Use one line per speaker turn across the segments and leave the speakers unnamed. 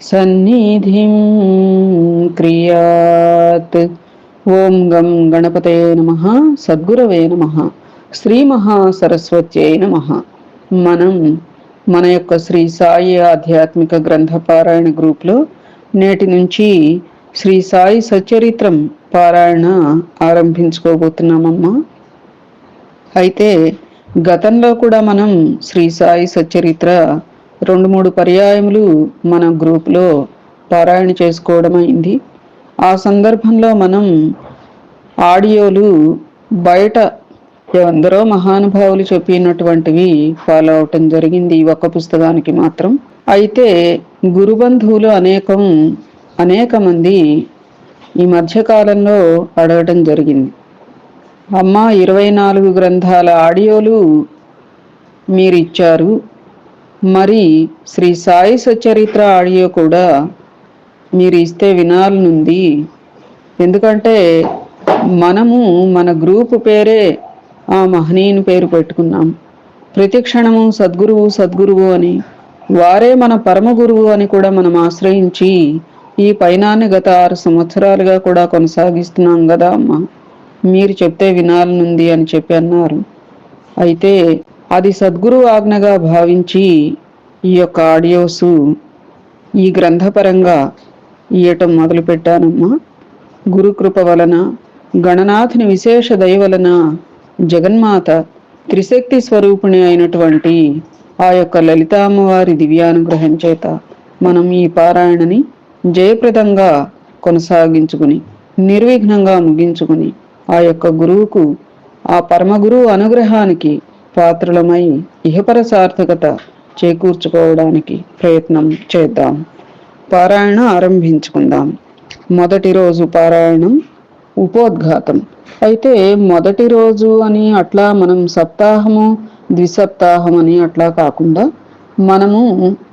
సన్నిధిం క్రియాత్. ఓం గం గణపతే నమ సద్గురవే నమ శ్రీ మహాసరస్వత్యై నమ. మనం మన యొక్క శ్రీ సాయి ఆధ్యాత్మిక గ్రంథ పారాయణ గ్రూప్లో నేటి నుంచి శ్రీ సాయి సచరిత్రం పారాయణ ఆరంభించుకోబోతున్నామమ్మా. అయితే గతంలో కూడా మనం శ్రీ సాయి సచరిత్ర రెండు మూడు పర్యాయములు మన గ్రూప్లో పారాయణ చేసుకోవడం అయింది ఆ సందర్భంలో మనం ఆడియోలు బయట ఎందరో మహానుభావులు చెప్పినటువంటివి ఫాలో అవటం జరిగింది ఒక పుస్తకానికి మాత్రం. అయితే గురుబంధువులు అనేకం అనేక మంది ఈ మధ్యకాలంలో అడగటం జరిగింది. అమ్మ ఇరవై నాలుగు గ్రంథాల ఆడియోలు మీరు ఇచ్చారు మరి శ్రీ సాయి సచరిత్ర ఆడియో కూడా మీరు ఇస్తే వినాలనుంది ఎందుకంటే మనము మన గ్రూప్ పేరే ఆ మహనీయుని పేరు పెట్టుకున్నాం. ప్రతి క్షణము సద్గురువు సద్గురువు అని వారే మన పరమ గురువు అని కూడా మనం ఆశ్రయించి ఈ పైనాన్ని గత ఆరు సంవత్సరాలుగా కూడా కొనసాగిస్తున్నాం కదా అమ్మ. మీరు చెప్తే వినాలనుంది అని చెప్పి అన్నారు. అయితే అది సద్గురు ఆజ్ఞగా భావించి ఈ యొక్క ఆడియోసు ఈ గ్రంథపరంగా ఇయటం మొదలుపెట్టానమ్మా. గురుకృప వలన గణనాథుని విశేష దయ వలన జగన్మాత త్రిశక్తి స్వరూపిణి అయినటువంటి ఆ యొక్క లలితామ్మవారి దివ్యానుగ్రహం చేత మనం ఈ పారాయణని జయప్రదంగా కొనసాగించుకుని నిర్విఘ్నంగా ముగించుకుని ఆ యొక్క గురువుకు ఆ పరమగురువు అనుగ్రహానికి పాత్రలమై ఇహపర సార్థకత చేకూర్చుకోవడానికి ప్రయత్నం చేద్దాం. పారాయణ ఆరంభించుకుందాం. మొదటి రోజు పారాయణం ఉపోద్ఘాతం. అయితే మొదటి రోజు అని అట్లా మనం సప్తాహము ద్విసప్తాహం అని అట్లా కాకుండా మనము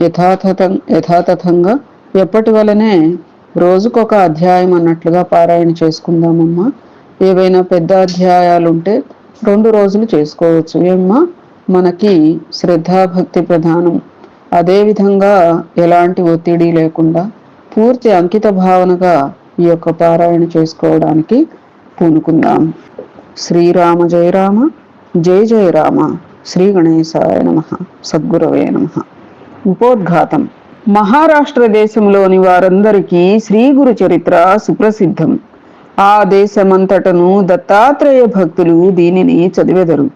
యథాతథ యథాతథంగా ఎప్పటి వలనే రోజుకొక అధ్యాయం అన్నట్లుగా పారాయణ చేసుకుందామమ్మా. ఏవైనా పెద్ద అధ్యాయాలు ఉంటే రెండు రోజులు చేసుకోవచ్చు. ఏమ్మా? మనకి శ్రద్ధాభక్తి ప్రధానం. అదేవిధంగా ఎలాంటి ఒత్తిడి లేకుండా పూర్తి అంకిత భావనగా ఈ యొక్క పారాయణ చేసుకోవడానికి పూనుకుందాం. శ్రీరామ జయ రామ జయ జయ రామ శ్రీ గణేశాయ నమ సద్గురవే నమ. ఉపోద్ఘాతం. మహారాష్ట్ర దేశంలోని వారందరికీ శ్రీ గురు చరిత్ర సుప్రసిద్ధం. ఆ దేశమంతటను దత్తాత్రేయ భక్తులు దీనిని చదివెదరు.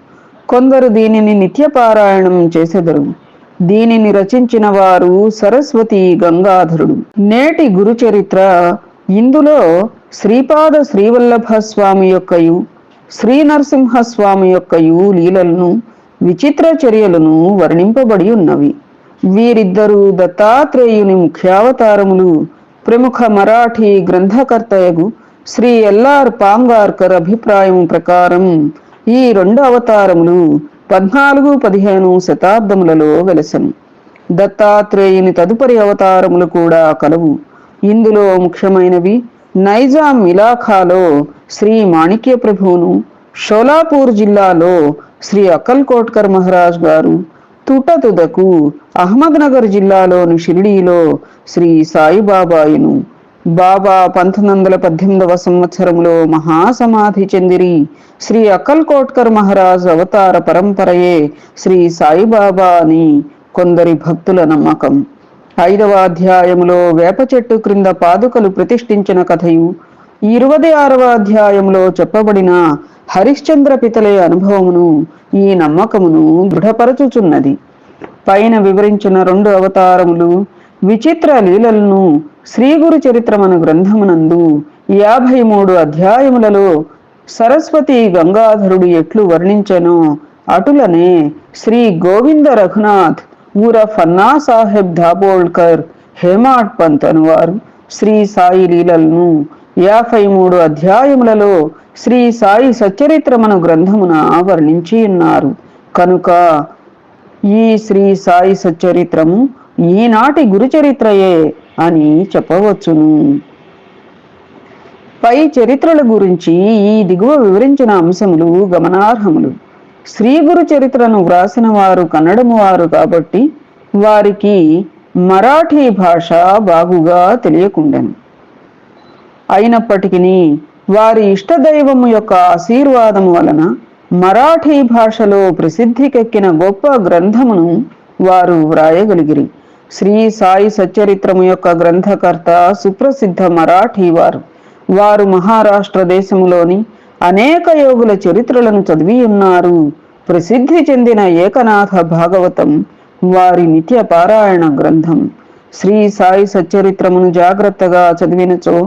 కొందరు దీనిని నిత్యపారాయణం చేసెదరు. దీనిని రచించిన వారు సరస్వతి గంగాధరుడు. నేటి గురుచరిత్ర ఇందులో శ్రీపాద శ్రీవల్లభ స్వామి యొక్కయు శ్రీ నరసింహస్వామి యొక్కయు లీలలను విచిత్ర చర్యలను వర్ణింపబడి ఉన్నవి. వీరిద్దరూ దత్తాత్రేయుని ముఖ్యావతారములు ప్రముఖ మరాఠీ గ్రంథకర్తయగు శ్రీ ఎల్ఆర్ పాంగార్కర్ అభిప్రాయం ప్రకారం ఈ రెండు అవతారములు పద్నాలుగు పదిహేను శతాబ్దములలో వెలసను దత్తాత్రేయుని తదుపరి అవతారములు కూడా కలవు. ఇందులో ముఖ్యమైనవి నైజాం ఇలాఖాలో శ్రీ మాణిక్య ప్రభువును షోలాపూర్ జిల్లాలో శ్రీ అకల్ కోట్కర్ మహారాజ్ గారు తుటతుదకు అహ్మద్నగర్ జిల్లాలోని షిరిడీలో శ్రీ సాయిబాబాయును బాబా పంతొమ్మిది వందల పద్దెనిమిదవ సంవత్సరంలో మహాసమాధి చెందిరి. శ్రీ అకల్ కోట్కర్ మహారాజ్ అవతార పరంపరయే శ్రీ సాయిబాబా అని కొందరి భక్తుల నమ్మకం. ఐదవ అధ్యాయములో వేప చెట్టు క్రింద పాదుకలు ప్రతిష్ఠించిన కథయు. ఇరవై ఆరవ అధ్యాయంలో చెప్పబడిన హరిశ్చంద్ర పితలే అనుభవమును ఈ నమ్మకమును దృఢపరచుచున్నది. పైన వివరించిన రెండు అవతారములు విచిత్ర లీలలను శ్రీగురు చరిత్రమన గ్రంథమునందు యాభై మూడు అధ్యాయములలో సరస్వతి గంగాధరుడు ఎట్లు వర్ణించెనో అటులనే శ్రీ గోవింద రఘునాథ్ ఊర ఫన్నా సాహెబ్ ధాబోల్కర్ హేమాడ్ పంత్ అనువారు. శ్రీ సాయి లీలలను యాభై మూడు అధ్యాయములలో శ్రీ సాయి సచ్చరిత్రమను గ్రంథమున వర్ణించి ఉన్నారు. కనుక ఈ శ్రీ సాయి సచ్చరిత్రము ఈనాటి గురుచరిత్రయే అని చెప్పవచ్చును. పై చరిత్రల గురించి ఈ దిగువ వివరించిన అంశములు గమనార్హములు. శ్రీ గురు చరిత్రను వ్రాసిన వారు కన్నడము వారు కాబట్టి వారికి మరాఠీ భాష బాగుగా తెలియకుండెను. అయినప్పటికీ వారి ఇష్టదైవము యొక్క ఆశీర్వాదము వలన మరాఠీ భాషలో ప్రసిద్ధికెక్కిన గొప్ప గ్రంథమును వారు వ్రాయగలిగిరి. శ్రీ సాయి సచ్చరిత్రము యొక్క గ్రంథకర్త సుప్రసిద్ధ మరాఠీ వారు. వారు మహారాష్ట్ర దేశములోని అనేక యోగుల చరిత్రలను చదివి ఉన్నారు ప్రసిద్ధి చెందిన ఏకనాథ భాగవతం వారి నిత్య పారాయణ గ్రంథం. శ్రీ సాయి సచ్చరిత్రమును జాగ్రత్తగా చదివినచో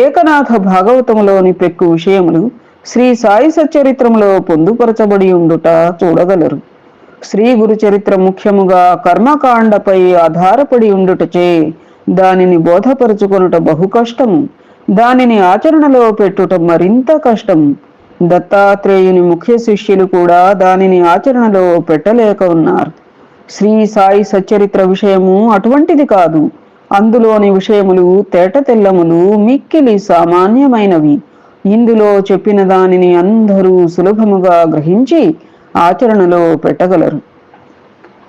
ఏకనాథ భాగవతములోని పెక్కు విషయములు శ్రీ సాయి సచ్చరిత్రములో పొందుపరచబడి ఉండుట చూడగలరు. శ్రీ గురు చరిత్ర ముఖ్యముగా కర్మకాండపై ఆధారపడి ఉండుటచే దానిని బోధపరుచుకొనుట బహు కష్టము. దానిని ఆచరణలో పెట్టుట మరింత కష్టం దత్తాత్రేయుని ముఖ్య శిష్యులు కూడా దానిని ఆచరణలో పెట్టలేక ఉన్నారు. శ్రీ సాయి సచ్చరిత్ర విషయము అటువంటిది కాదు. అందులోని విషయములు తేట తెల్లములు మిక్కిలి సామాన్యమైనవి. ఇందులో చెప్పిన దానిని అందరూ సులభముగా గ్రహించి ఆచరణలో పెట్టగలరు.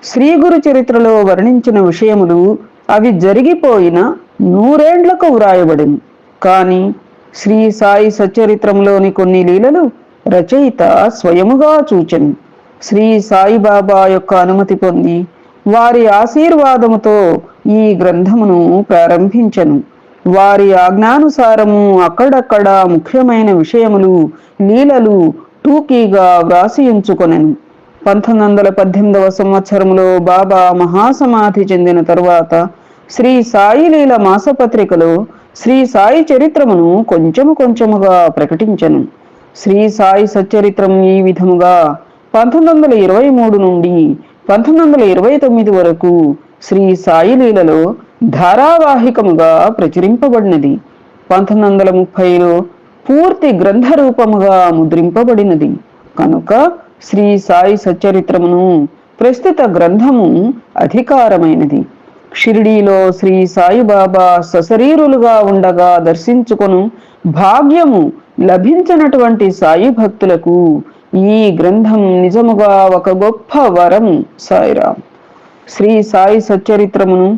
శ్రీ గురు చరిత్రలో వర్ణించిన విషయములు అవి జరిగిపోయిన నూరేండ్లకు వ్రాయబడింది కానీ శ్రీ సాయి సచరిత్రంలోని కొన్ని లీలలు రచయిత స్వయముగా చూచెను. శ్రీ సాయిబాబా యొక్క అనుమతి పొంది వారి ఆశీర్వాదముతో ఈ గ్రంథమును ప్రారంభించను. వారి ఆజ్ఞానుసారము అక్కడక్కడ ముఖ్యమైన విషయములు లీలలు టూకీగా వ్రాసియుంచుకొనెను పంతొమ్మిది వందల పద్దెనిమిదవ సంవత్సరంలో బాబా మహాసమాధి చెందిన తరువాత శ్రీ సాయి లీల మాసపత్రికలో శ్రీ సాయి చరిత్రమును కొంచెము కొంచెముగా ప్రకటించను. శ్రీ సాయి సచ్చరిత్రం ఈ విధముగా పంతొమ్మిది వందల ఇరవై మూడు నుండి పంతొమ్మిది వందల ఇరవై తొమ్మిది వరకు శ్రీ సాయి లీలలో ధారావాహికముగా ప్రచురింపబడినది. పంతొమ్మిది వందల ముప్పైలో పూర్తి గ్రంథ రూపముగా ముద్రింపబడినది. కనుక శ్రీ సాయి సచ్చరిత్రమును ప్రస్తుత గ్రంథము అధికారమైనది. షిరిడీలో శ్రీ సాయిబాబా సశరీరులుగా ఉండగా దర్శించుకొను భాగ్యము లభించినటువంటి సాయి భక్తులకు ఈ గ్రంథం నిజముగా ఒక గొప్ప వరం సాయిరామ్. శ్రీ సాయి సచ్చరిత్రమును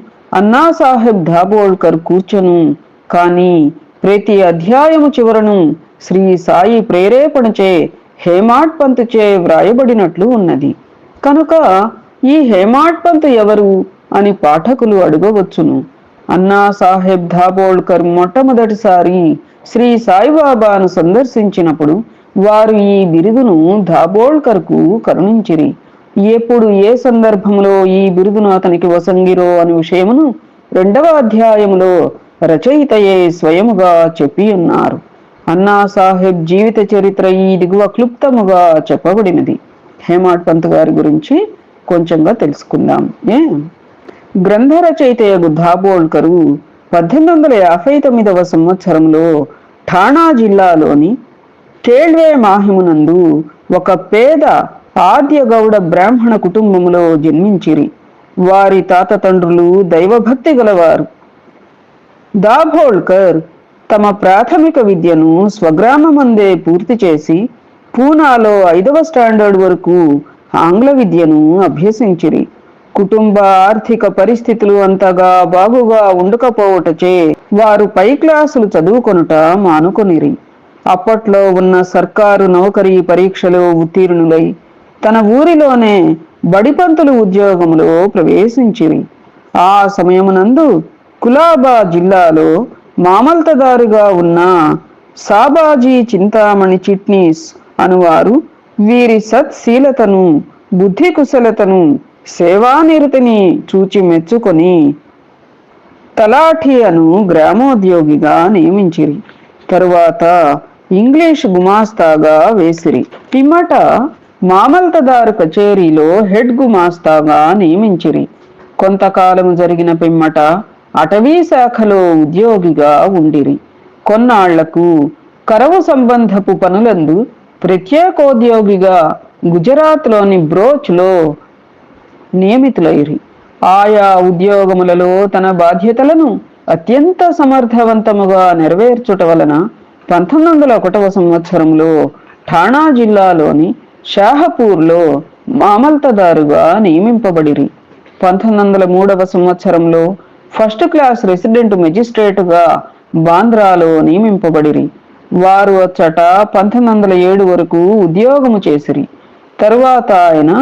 అన్నాసాహెబ్ ధాబోల్కర్ కూర్చొను. కానీ ప్రతి అధ్యాయము చివరను శ్రీ సాయి ప్రేరేపణచే హేమాడ్ పంతుచే వ్రాయబడినట్లు ఉన్నది. కనుక ఈ హేమాడ్ పంత్ ఎవరు అని పాఠకులు అడగవచ్చును. అన్నా సాహెబ్ ధాబోల్కర్ మొట్టమొదటిసారి శ్రీ సాయిబాబాను సందర్శించినప్పుడు వారు ఈ బిరుదును ధాబోల్కర్కు కరుణించిరి. ఎప్పుడు ఏ సందర్భంలో ఈ బిరుదును అతనికి వసంగిరో అనే విషయమును రెండవ అధ్యాయములో రచయితయే స్వయముగా చెప్పి ఉన్నారు అన్నా సాహెబ్ జీవిత చరిత్ర ఈ దిగువ క్లుప్తముగా చెప్పబడినది. హేమాడ్ పంత్ గారి గురించి కొంచెంగా తెలుసుకుందాం. ఏ? గ్రంథ రచయితయగు ధాబోల్కరు పద్దెనిమిది వందల యాభై తొమ్మిదవ సంవత్సరంలో ఠాణా జిల్లాలోని కేళ్వే మాహిమునందు ఒక పేద ఆద్య గౌడ బ్రాహ్మణ కుటుంబములో జన్మించిరి. వారి తాత తండ్రులు దైవభక్తి గలవారు. దాభోల్కర్ తమ ప్రాథమిక విద్యను స్వగ్రామమందే పూర్తి చేసి పూనాలో ఐదవ స్టాండర్డ్ వరకు ఆంగ్ల విద్యను అభ్యసించిరి. కుటుంబ ఆర్థిక పరిస్థితులు అంతగా బాగుగా ఉండకపోవటచే వారు పై క్లాసులు చదువుకొనుట మానుకొనిరి. అప్పట్లో ఉన్న సర్కారు నౌకరీ పరీక్షలో ఉత్తీర్ణులై తన ఊరిలోనే బడిపంతులు ఉద్యోగంలో ప్రవేశించిరి. ఆ సమయమునందు కులాబా జిల్లాలో మామల్తదారుగా ఉన్న సాబాజీ చింతామణి చిట్నీస్ అనువారు వీరి సత్శీలతను బుద్ధి కుశలతను సేవానిరతిని చూచి మెచ్చుకొని తలాఠి అను గ్రామోద్యోగిగా నియమించిరి. తరువాత ఇంగ్లీష్ గుమాస్తాగా వేసిరి. పిమ్మట మామల్తదారు కచేరీలో హెడ్ గుమాస్తాగా నియమించిరి. కొంతకాలము జరిగిన పిమ్మట అటవీ శాఖలో ఉద్యోగిగా ఉండిరి. కొన్నాళ్ళకు కరవు సంబంధపు పనులందు ప్రత్యేకోద్యోగిగా గుజరాత్లోని బ్రోచ్లో నియమితులైరి. ఆయా ఉద్యోగములలో తన బాధ్యతలను అత్యంత సమర్థవంతముగా నెరవేర్చుట వలన పంతొమ్మిది వందల ఒకటవ సంవత్సరంలో ఠాణా జిల్లాలోని షాహపూర్లో మామల్తదారుగా నియమింపబడిరి. పంతొమ్మిది వందల మూడవ సంవత్సరంలో ఫస్ట్ క్లాస్ రెసిడెంట్ మెజిస్ట్రేటుగా బాంద్రాలో నియమింపబడిరి. వారు అచ్చట పంతొమ్మిది వందల ఏడు వరకు ఉద్యోగము చేసిరి. తరువాత ఆయన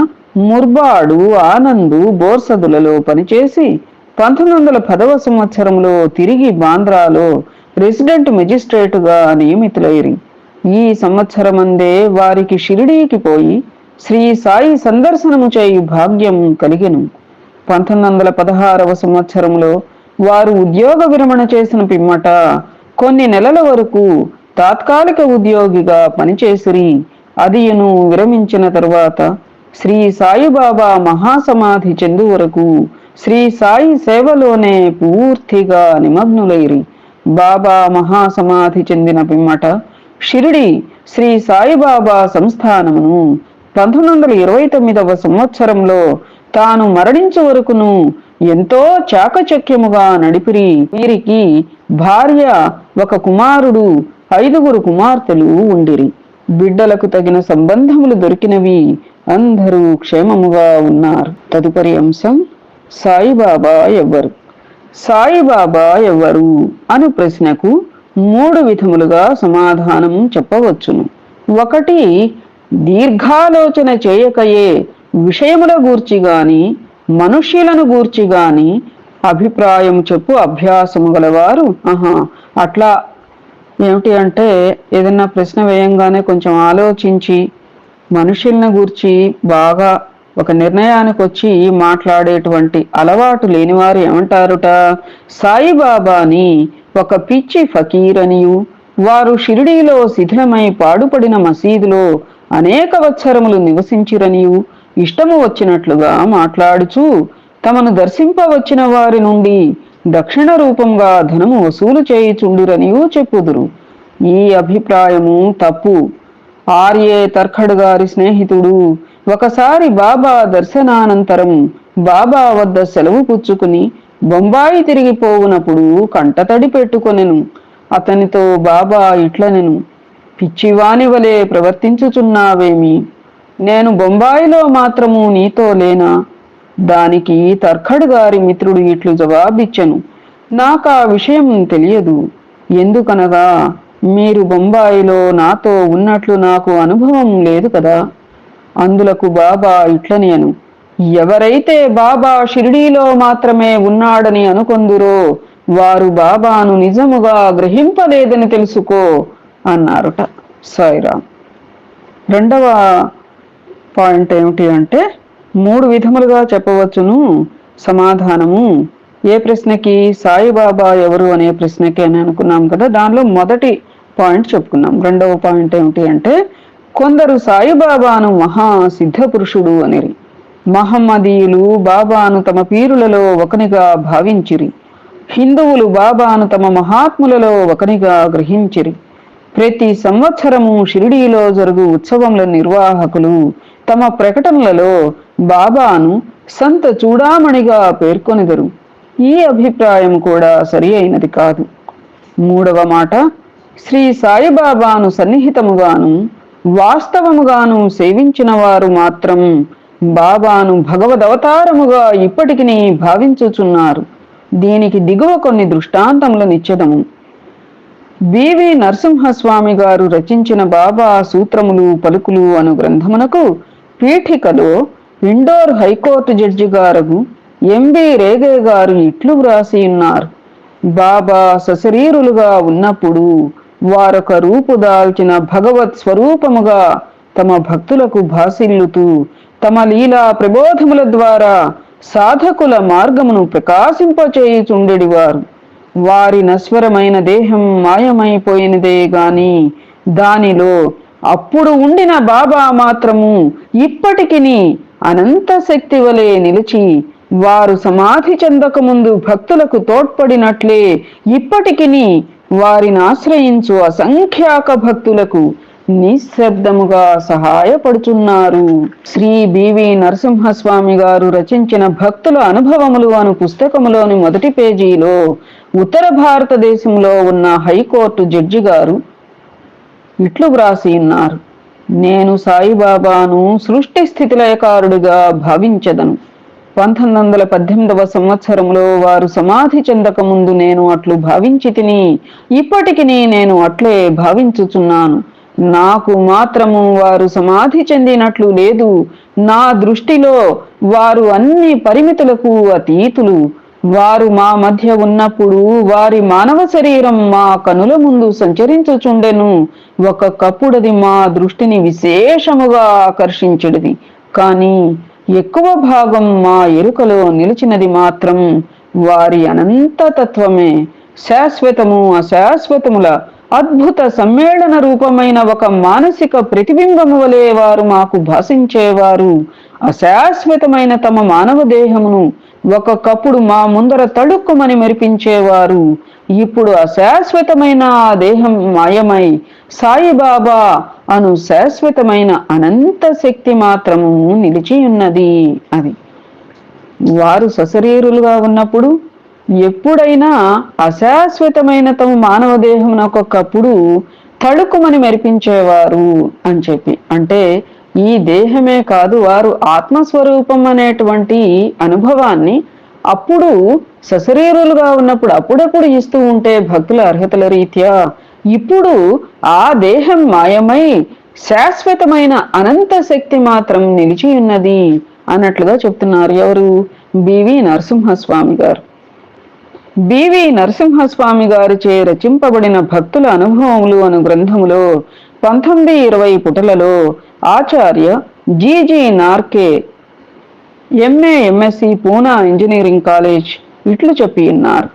ముర్బాడు ఆనందు బోర్సదులలో పనిచేసి పంతొమ్మిది వందల పదవ సంవత్సరంలో తిరిగి బాంద్రాలో రెసిడెంట్ మెజిస్ట్రేటుగా నియమితులైరి. ఈ సంవత్సరమందే వారికి షిరిడీకి పోయి శ్రీ సాయి సందర్శనము చేయు భాగ్యం కలిగెను. పంతొమ్మిది వందల పదహారవ సంవత్సరంలో వారు ఉద్యోగ విరమణ చేసిన పిమ్మట కొన్ని నెలల వరకు తాత్కాలిక ఉద్యోగిగా పనిచేసిరి. అదియును విరమించిన తరువాత శ్రీ సాయిబాబా మహాసమాధి చెందు వరకు శ్రీ సాయి సేవలోనే పూర్తిగా నిమగ్నులైరి. బాబా మహాసమాధి చెందిన పిమ్మట షిరిడి శ్రీ సాయిబాబా సంస్థానమును పంతొమ్మిది వందల ఇరవై తొమ్మిదవ సంవత్సరంలో తాను మరణించు వరకును ఎంతో చాకచక్యముగా నడిపిరి. వీరికి భార్య ఒక కుమారుడు ఐదుగురు కుమార్తెలు ఉండిరి. బిడ్డలకు తగిన సంబంధములు దొరికినవి అందరూ క్షేమముగా ఉన్నారు. తదుపరి అంశం సాయిబాబా ఎవ్వరు? సాయిబాబా ఎవరు అను ప్రశ్నకు మూడు విధములుగా సమాధానం చెప్పవచ్చును. ఒకటి దీర్ఘాలోచన చేయకయే విషయముల గూర్చి గాని మనుష్యులను గూర్చి గాని అభిప్రాయం చెప్పు అభ్యాసము గలవారు. ఆహా అట్లా ఏమిటి అంటే ఏదన్నా ప్రశ్న వేయంగానే కొంచెం ఆలోచించి మనుషుల్ని గూర్చి బాగా ఒక నిర్ణయానికి వచ్చి మాట్లాడేటువంటి అలవాటు లేనివారు ఏమంటారుట? సాయిబాబాని ఒక పిచ్చి ఫకీర్ అనియు వారు షిరిడీలో శిథిలమై పాడుపడిన మసీదులో అనేక వత్సరములు నివసించిరనియు ఇష్టము వచ్చినట్లుగా మాట్లాడుచు తమను దర్శింపవచ్చిన వారి నుండి దక్షిణ రూపంగా ధనము వసూలు చేయుచుండిరనియూ చెప్పుదురు. ఈ అభిప్రాయము తప్పు. ఆర్యే తర్ఖడు గారి స్నేహితుడు ఒకసారి బాబా దర్శనానంతరం బాబా వద్ద సెలవు పుచ్చుకుని బొంబాయి తిరిగిపోవునప్పుడు కంటతడి పెట్టుకొనెను. అతనితో బాబా ఇట్లనెను పిచ్చివాని వలె ప్రవర్తించుచున్నావేమి? నేను బొంబాయిలో మాత్రము నీతో లేనా? దానికి తర్ఖడ్ గారి మిత్రుడు ఇట్లు జవాబిచ్చెను. నాకు ఆ విషయం తెలియదు. ఎందుకనగా మీరు బొంబాయిలో నాతో ఉన్నట్లు నాకు అనుభవం లేదు కదా? అందులకు బాబా ఇట్లనియను. ఎవరైతే బాబా షిరిడీలో మాత్రమే ఉన్నాడని అనుకొందురో వారు బాబాను నిజముగా గ్రహింపలేదని తెలుసుకో అన్నారుట సాయిరామ్ రెండవ పాయింట్ ఏమిటి అంటే మూడు విధములుగా చెప్పవచ్చును సమాధానము. ఏ ప్రశ్నకి సాయిబాబా ఎవరు అనే ప్రశ్నకి అని అనుకున్నాం కదా దానిలో మొదటి పాయింట్ చెప్పుకున్నాం. రెండవ పాయింట్ ఏమిటి అంటే కొందరు సాయిబాబాను మహా సిద్ధ పురుషుడు అనిరి. మహమ్మదీయులు బాబాను తమ పీరులలో ఒకనిగా భావించిరి. హిందువులు బాబాను తమ మహాత్ములలో ఒకనిగా గ్రహించిరి. ప్రతి సంవత్సరము షిరిడీలో జరుగు ఉత్సవముల నిర్వాహకులు తమ ప్రకటనలలో బాబాను సంత చూడామణిగా పేర్కొనిదరు. ఈ అభిప్రాయం కూడా సరి అయినది కాదు. మూడవ మాట శ్రీ సాయిబాబాను సన్నిహితముగాను వాస్తవముగాను సేవించిన వారు మాత్రం బాబాను భగవదవతారముగా ఇప్పటికి భావించుచున్నారు. దీనికి దిగువ కొన్ని దృష్టాంతములు నిచ్చదము. బివి నరసింహస్వామి గారు రచించిన బాబా సూత్రములు పలుకులు అను గ్రంథమునకు పీఠికలో ఇండోర్ హైకోర్టు జడ్జి గారు ఎంబి రేగే గారు ఇట్లు వ్రాసి ఉన్నారు. బాబా సశరీరులుగా ఉన్నప్పుడు వారొక రూపు దాల్చిన భగవత్ స్వరూపముగా తమ భక్తులకు భాసిల్లుతూ తమ లీలా ప్రబోధముల ద్వారా సాధకుల మార్గమును ప్రకాశింపచేయుచుండెడివారు. వారి నశ్వరమైన దేహం మాయమైపోయినదే గాని దానిలో అప్పుడు ఉండిన బాబా మాత్రము ఇప్పటికిని అనంత శక్తి వలె నిలిచి వారు సమాధి చెందక ముందు భక్తులకు తోడ్పడినట్లే ఇప్పటికిని వారిని ఆశ్రయించు అసంఖ్యాక భక్తులకు నిశ్శబ్దముగా సహాయపడుచున్నారు. శ్రీ బివి నరసింహస్వామి గారు రచించిన భక్తుల అనుభవములు అను పుస్తకములోని మొదటి పేజీలో ఉత్తర భారతదేశంలో ఉన్న హైకోర్టు జడ్జి గారు ఇట్లు వ్రాసి ఉన్నారు నేను సాయిబాబాను సృష్టి స్థితిలయకారుడిగా భావించదను. పంతొమ్మిది వందల పద్దెనిమిదవ సంవత్సరంలో వారు సమాధి చెందక ముందు నేను అట్లు భావించి తిని ఇప్పటికి నేను అట్లే భావించుచున్నాను. నాకు మాత్రము వారు సమాధి చెందినట్లు లేదు. నా దృష్టిలో వారు అన్ని పరిమితులకు అతీతులు. వారు మా మధ్య ఉన్నప్పుడు వారి మానవ శరీరం మా కనుల ముందు సంచరించుచుండెను. ఒక్కొక్కప్పుడది మా దృష్టిని విశేషముగా ఆకర్షించుడిది. కానీ ఎక్కువ భాగం మా ఎరుకలో నిలిచినది మాత్రం వారి అనంత తత్వమే. శాశ్వతము అశాశ్వతముల అద్భుత సమ్మేళన రూపమైన ఒక మానసిక ప్రతిబింబము వలె వారు మాకు భాషించేవారు. అశాశ్వతమైన తమ మానవ దేహమును ఒక్కొక్కప్పుడు మా ముందర తడుక్కుమని మెరిపించేవారు. ఇప్పుడు అశాశ్వతమైన ఆ దేహం మాయమై సాయిబాబా అను శాశ్వతమైన అనంత శక్తి మాత్రము నిలిచి ఉన్నది అది. వారు సశరీరులుగా ఉన్నప్పుడు ఎప్పుడైనా అశాశ్వతమైన తమ మానవ దేహం ఒక్కొక్కప్పుడు తడుకుమని మెరిపించేవారు అని చెప్పి. అంటే ఈ దేహమే కాదు వారు ఆత్మస్వరూపం అనేటువంటి అనుభవాన్ని అప్పుడు సశరీరులుగా ఉన్నప్పుడు అప్పుడప్పుడు ఇస్తూ ఉంటే భక్తుల అర్హతల రీత్యా ఇప్పుడు ఆ దేహం మాయమై శాశ్వతమైన అనంత శక్తి మాత్రం నిలిచి ఉన్నది అన్నట్లుగా చెప్తున్నారు ఎవరు? బివి నరసింహస్వామి గారు. బివి నరసింహస్వామి గారిచే రచింపబడిన భక్తుల అనుభవములు అను గ్రంథములో పంతొమ్మిది ఇరవై పుటలలో Acharya GG Narke MA MSc Poona engineering college ఇట్లు చెప్పిన్నారు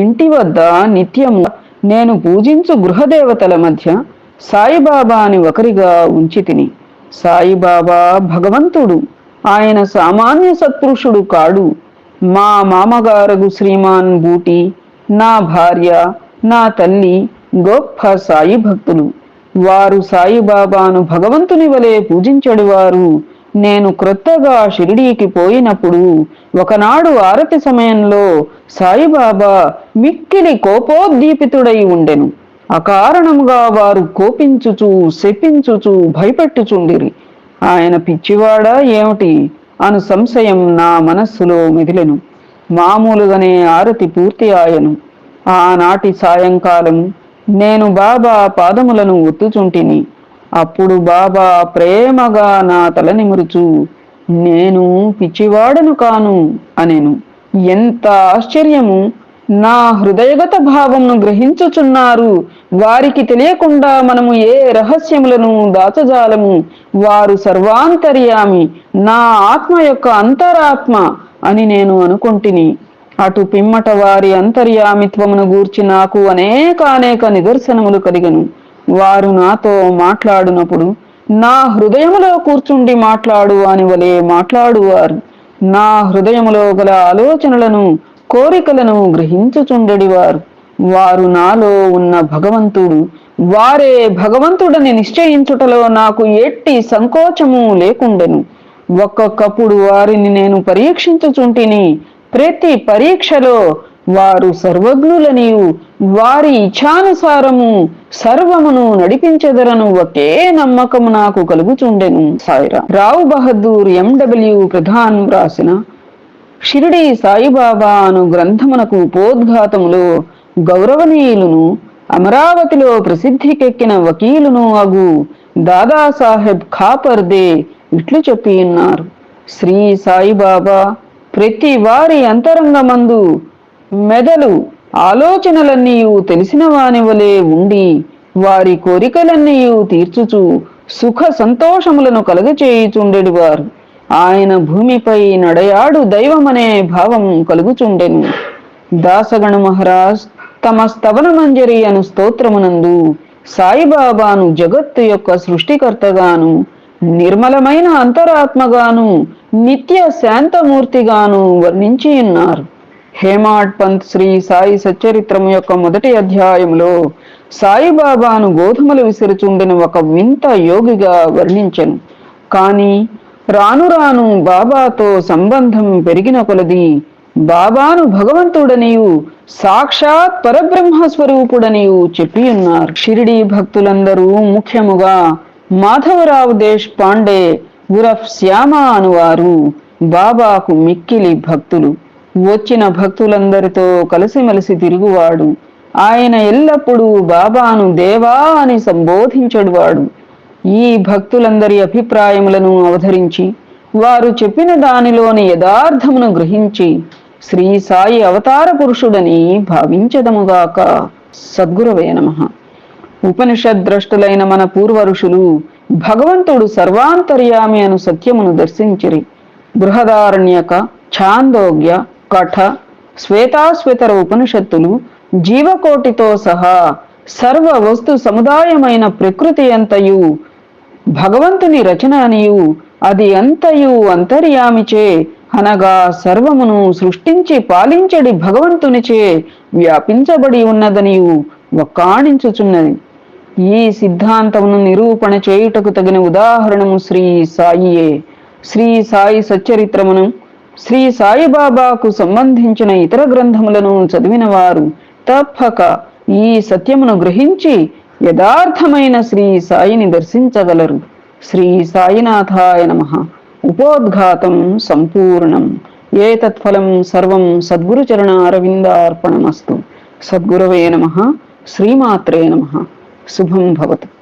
ఇంటి వద్ద నిత్యము నేను పూజించు గృహదేవతల మధ్య సాయిబాబా అని ఒకరిగా ఉంచి తిని సాయిబాబా భగవంతుడు ఆయన సామాన్య సత్పురుషుడు కాడు. మా మామగారగు శ్రీమాన్ బూటి నా భార్య నా తల్లి గొప్ప సాయి భక్తులు. వారు సాయిబాబాను భగవంతుని వలె పూజించడువారు నేను క్రొత్తగా షిరిడీకి పోయినప్పుడు ఒకనాడు ఆరతి సమయంలో సాయిబాబా మిక్కిలి కోపోద్దీపితుడై ఉండెను. అకారణముగా వారు కోపించుచు శపించుచు భయపెట్టుచుండిరి. ఆయన పిచ్చివాడా ఏమిటి? అను సంశయం నా మనస్సులో మిగిలెను మామూలుగానే ఆరతి పూర్తి ఆయను. ఆనాటి సాయంకాలం నేను బాబా పాదములను ఒత్తుచుంటిని. అప్పుడు బాబా ప్రేమగా నా తల నిమురుచు నేను పిచ్చివాడను కాను అనేను. ఎంత ఆశ్చర్యము! నా హృదయగత భావమును గ్రహించుచున్నారు. వారికి తెలియకుండా మనము ఏ రహస్యములను దాచజాలము. వారు సర్వాంతర్యామి. నా ఆత్మ యొక్క అంతరాత్మ అని నేను అనుకుంటుని. అటు పిమ్మట వారి అంతర్యామిత్వమును గూర్చి నాకు అనేక అనేక నిదర్శనములు కలిగను. వారు నాతో మాట్లాడునప్పుడు నా హృదయములో కూర్చుండి మాట్లాడు అని వలె మాట్లాడువారు. నా హృదయములో గల ఆలోచనలను కోరికలను గ్రహించుచుండెడివారు. వారు నాలో ఉన్న భగవంతుడు వారే భగవంతుడని నిశ్చయించుటలో నాకు ఎట్టి సంకోచము లేకుండెను. ఒక్కొక్కప్పుడు వారిని నేను పరీక్షించుచుంటిని ప్రతి పరీక్షలో వారు సర్వజ్ఞులనియు వారి ఇచ్ఛానుసారము సర్వమును నడిపించెదరను ఒకే నమ్మకము నాకు కలుగుచుండెను సాయిరా రావు బహదూర్ ఎండబ్ల్యూ ప్రధాన్ వ్రాసిన షిరిడి సాయిబాబా అను గ్రంథమునకు ఉపోద్ఘాతములో గౌరవనీయులును అమరావతిలో ప్రసిద్ధికెక్కిన వకీలును అగు దాదాసాహెబ్ ఖాపర్దే ఇట్లు చెప్పియున్నారు. శ్రీ సాయిబాబా ప్రతి వారి అంతరంగమందు మెదలు ఆలోచనలన్నీ తెలిసిన వాని వలె ఉండి వారి కోరికలన్నీ తీర్చుచు సుఖ సంతోషములను కలుగచేయుచుండెడివారు. ఆయన భూమిపై నడయాడు దైవమనే భావం కలుగుచుండెను. దాసగణ మహారాజ్ తమ స్తవన మంజరి అను స్తోత్రమునందు సాయిబాబాను జగత్తు యొక్క సృష్టికర్తగాను నిర్మలమైన అంతరాత్మగాను నిత్య శాంతమూర్తిగాను వర్ణించి ఉన్నారు. హేమాడ్ పంత్ శ్రీ సాయి సచ్చరిత్రము యొక్క మొదటి అధ్యాయంలో సాయిబాబాను గోధుమలు విసిరుచుండిన ఒక వింత యోగిగా వర్ణించెను. కానీ రాను రాను బాబాతో సంబంధం పెరిగిన కొలది బాబాను భగవంతుడనియు సాక్షాత్ పరబ్రహ్మ స్వరూపుడనియు చెప్పి ఉన్నారు. షిరిడీ భక్తులందరూ ముఖ్యముగా మాధవరావు దేశ్ పాండే ఉరఫ్ శ్యామ అనువారు. బాబాకు మిక్కిలి భక్తులు. వచ్చిన భక్తులందరితో కలిసిమెలిసి తిరుగువాడు. ఆయన ఎల్లప్పుడూ బాబాను దేవా అని సంబోధించడువాడు. ఈ భక్తులందరి అభిప్రాయములను అవధరించి వారు చెప్పిన దానిలోని యథార్థమును గ్రహించి శ్రీ సాయి అవతార పురుషుడని భావించదముగాక. సద్గురవే నమః. ఉపనిషద్ ద్రష్టులైన మన పూర్వరుషులు భగవంతుడు సర్వాంతర్యామి అను సత్యమును దర్శించిరి. బృహదారణ్యక ఛాందోగ్య కఠ శ్వేతాశ్వేతర ఉపనిషత్తులు జీవకోటితో సహా సర్వ వస్తు సముదాయమైన ప్రకృతి అంతయు భగవంతుని రచన అనియు అది అంతయు అంతర్యామిచే అనగా సర్వమును సృష్టించి పాలించడి భగవంతునిచే వ్యాపించబడి ఉన్నదనియు వక్కాణించుచున్నది. ఈ సిద్ధాంతమును నిరూపణ చేయుటకు తగిన ఉదాహరణము శ్రీ సాయియే. శ్రీ సాయి సచ్చరిత్రమును శ్రీ సాయిబాబాకు సంబంధించిన ఇతర గ్రంథములను చదివిన వారు తప్పక ఈ సత్యమును గ్రహించి యథార్థమైన శ్రీ సాయిని దర్శించగలరు. శ్రీ సాయినాథాయ నమ. ఉపోద్ఘాతం సంపూర్ణం. ఏతత్ఫలం సర్వం సద్గురుచరణ అరవిందార్పణమస్తు సద్గురవే నమ. శ్రీమాత్రే నమ. शुभम भवतु।